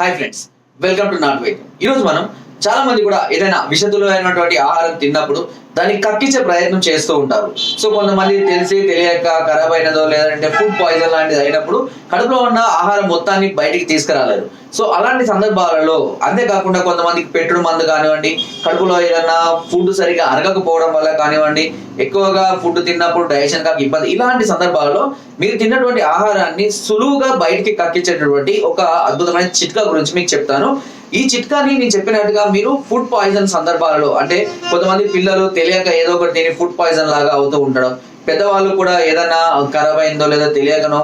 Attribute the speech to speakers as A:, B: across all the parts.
A: Hi friends welcome to నాట్ వైద్యం ఈరోజు మనం చాలా మంది కూడా ఏదైనా విషతులైనటువంటి ఆహారం తిన్నప్పుడు దాన్ని కక్కించే ప్రయత్నం చేస్తూ ఉంటారు. సో కొంతమంది తెలిసి తెలియక ఖరాబ్ అయినదో లేదంటే ఫుడ్ పాయిజన్ లాంటిది అయినప్పుడు కడుపులో ఉన్న ఆహారం మొత్తాన్ని బయటికి తీసుకురాలేరు. సో అలాంటి సందర్భాలలో అంతేకాకుండా కొంతమందికి పెట్టుడు మందు కానివ్వండి కడుపులో ఏదైనా ఫుడ్ సరిగా అరగకపోవడం వల్ల కానివ్వండి ఎక్కువగా ఫుడ్ తిన్నప్పుడు డైజెషన్ కాక ఇబ్బంది ఇలాంటి సందర్భాలలో మీరు తిన్నటువంటి ఆహారాన్ని సులువుగా బయటికి కక్కించేటటువంటి ఒక అద్భుతమైన చిట్కా గురించి మీకు చెప్తాను. ఈ చిట్కాని నేను చెప్పినట్టుగా మీరు ఫుడ్ పాయిజన్ సందర్భాలలో అంటే కొంతమంది పిల్లలు తెలియక ఏదో ఒకటి తిని ఫుడ్ పాయిజన్ లాగా అవుతూ ఉండడం పెద్దవాళ్ళు కూడా ఏదైనా ఖరాబ్ అయిందో లేదా తెలియకనో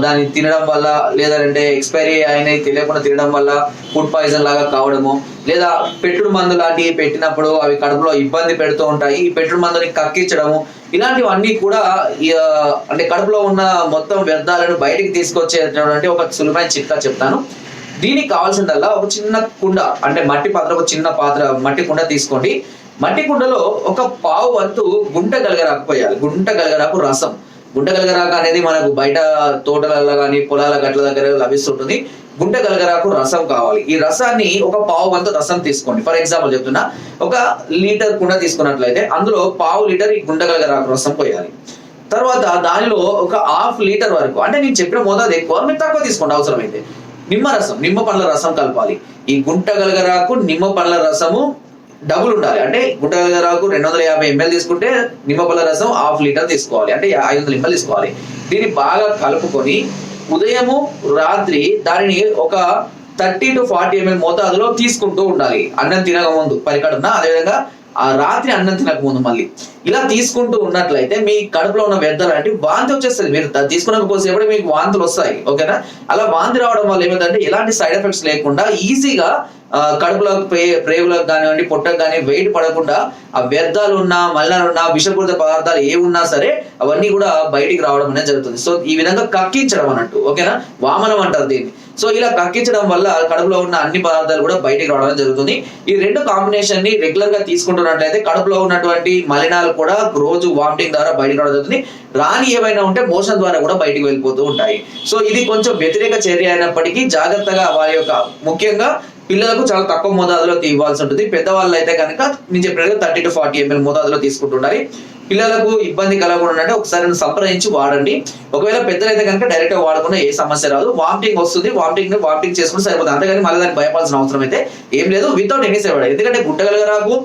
A: దాన్ని తినడం వల్ల లేదంటే ఎక్స్పైరీ అయినవి తెలియకుండా తినడం వల్ల ఫుడ్ పాయిజన్ లాగా కావడము లేదా పెట్టుడు మందు లాంటివి పెట్టినప్పుడు అవి కడుపులో ఇబ్బంది పెడుతూ ఉంటాయి ఈ పెట్టుడు మందుని కక్కించడము ఇలాంటివన్నీ కూడా అంటే కడుపులో ఉన్న మొత్తం వ్యర్థాలను బయటికి తీసుకొచ్చేటటువంటి ఒక సులువైన చిట్కా చెప్తాను. దీనికి కావాల్సిందల్లా ఒక చిన్న కుండ అంటే మట్టి పాత్ర ఒక చిన్న పాత్ర మట్టి కుండ తీసుకోండి. మట్టి కుండలో ఒక పావు వంతు గుంట గలగరాకు పోయాలి. గుంట గలగరాకు రసం. గుంట గలగరాకు అనేది మనకు బయట తోటలలో కానీ పొలాల గట్ల దగ్గర లభిస్తుంటుంది. గుంట గలగరాకు రసం కావాలి. ఈ రసాన్ని ఒక పావు వంతు రసం తీసుకోండి. ఫర్ ఎగ్జాంపుల్ చెప్తున్నా ఒక లీటర్ కుండ తీసుకున్నట్లయితే అందులో పావు లీటర్ ఈ గుంట గలగరాకు రసం పోయాలి. తర్వాత దానిలో ఒక హాఫ్ లీటర్ వరకు అంటే నేను చెప్పిన మోతాదు ఎక్కువ మీరు తక్కువ తీసుకోండి అవసరమైతే. నిమ్మరసం నిమ్మ పండ్ల రసం కలపాలి. ఈ గుంట గలగరాకు నిమ్మ పండ్ల రసము డబుల్ ఉండాలి. అంటే గుంట గలగరాకు రెండు వందల యాభై ఎంఎల్ తీసుకుంటే నిమ్మ పండ్ల రసం హాఫ్ లీటర్ తీసుకోవాలి. అంటే ఐదు వందల ఎంఎల్ తీసుకోవాలి. దీన్ని బాగా కలుపుకొని ఉదయము రాత్రి దానిని ఒక థర్టీ టు ఫార్టీ ఎంఎల్ మోతాదులో తీసుకుంటూ ఉండాలి. అన్నం తినక ముందు. పరికడున్న అదేవిధంగా ఆ రాత్రి అన్నం తినకముందు మళ్ళీ ఇలా తీసుకుంటూ ఉన్నట్లయితే మీ కడుపులో ఉన్న వ్యర్థాలు అంటే వాంతి వచ్చేస్తుంది. మీరు తీసుకున్న కోసేపటి మీకు వాంతులు వస్తాయి. ఓకేనా? అలా వాంతి రావడం వల్ల ఏమిటంటే ఎలాంటి సైడ్ ఎఫెక్ట్స్ లేకుండా ఈజీగా కడుపులోకి ప్రే ప్రేగులకు కానివ్వండి పొట్టకు కానీ వెయిట్ పడకుండా ఆ వ్యర్థాలు ఉన్నా మళ్ళా ఉన్నా విషపూరిత పదార్థాలు ఏ ఉన్నా సరే అవన్నీ కూడా బయటికి రావడం అనేది జరుగుతుంది. సో ఈ విధంగా కక్కించడం అన్నట్టు ఓకేనా? వామనం అంటారు దీన్ని. సో ఇలా కక్కించడం వల్ల కడుపులో ఉన్న అన్ని పదార్థాలు కూడా బయటికి రావడం జరుగుతుంది. ఈ రెండు కాంబినేషన్ని రెగ్యులర్గా తీసుకుంటున్నట్లయితే కడుపులో ఉన్నటువంటి మలినాలు కూడా రోజు వామిటింగ్ ద్వారా బయటికి రావడం జరుగుతుంది. రాని ఏమైనా ఉంటే మోషన్ ద్వారా కూడా బయటికి వెళ్ళిపోతూ ఉంటాయి. సో ఇది కొంచెం వ్యతిరేక చర్య అయినప్పటికీ జాగ్రత్తగా వారి యొక్క ముఖ్యంగా పిల్లలకు చాలా తక్కువ మోతాదులో ఇవ్వాల్సి ఉంటుంది. పెద్దవాళ్ళు అయితే కనుక నేను చెప్పినట్టుగా థర్టీ టు ఫార్టీ ఎంఎల్ మోతాదులో తీసుకుంటుండాలి. పిల్లలకు ఇబ్బంది కలగకుండా అంటే ఒకసారి సంప్రదించి వాడండి. ఒకవేళ పెద్దలైతే కనుక డైరెక్ట్గా వాడకుండా ఏ సమస్య రాదు. వామిటింగ్ వస్తుంది. వామిటింగ్ వామిటింగ్ చేసుకుని సరిపోతుంది. అంతేగాని మళ్ళీ దానికి భయపడాల్సిన అవసరం అయితే ఏం లేదు. వితౌట్ ఎనీ సేవ ఎందుకంటే గుట్టగలగరాకు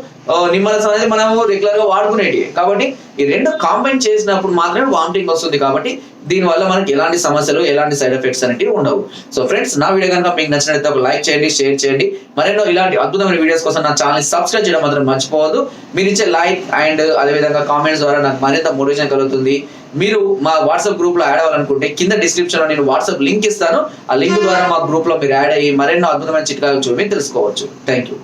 A: నిమ్మరసం అనేది మనము రెగ్యులర్గా వాడుకునేటి. కాబట్టి ఈ రెండు కాంబైన్ చేసినప్పుడు మాత్రమే వామిటింగ్ వస్తుంది కాబట్టి దీని వల్ల మనకి ఎలాంటి సమస్యలు ఎలాంటి సైడ్ ఎఫెక్ట్స్ అనేవి ఉండవు. సో ఫ్రెండ్స్ నా వీడియో కనుక మీకు నచ్చినట్లయితే ఒక లైక్ చేయండి షేర్ చేయండి. మరెన్నో ఇలాంటి అద్భుతమైన వీడియోస్ కోసం నా ఛానల్ సబ్స్క్రైబ్ చేయడం మాత్రం మర్చిపోవద్దు. మీరు ఇచ్చే లైక్ అండ్ అదేవిధంగా కామెంట్స్ ద్వారా నాకు మరింత మోటివేషన్ కలుగుతుంది. మీరు మా వాట్సాప్ గ్రూప్లో యాడ్ అవ్వాలనుకుంటే కింద డిస్క్రిప్షన్లో నేను వాట్సాప్ లింక్ ఇస్తాను. ఆ లింక్ ద్వారా మా గ్రూప్లో మీరు యాడ్ అయ్యి మరెన్నో అద్భుతమైన చిట్కాలు చూపి తెలుసుకోవచ్చు. Thank you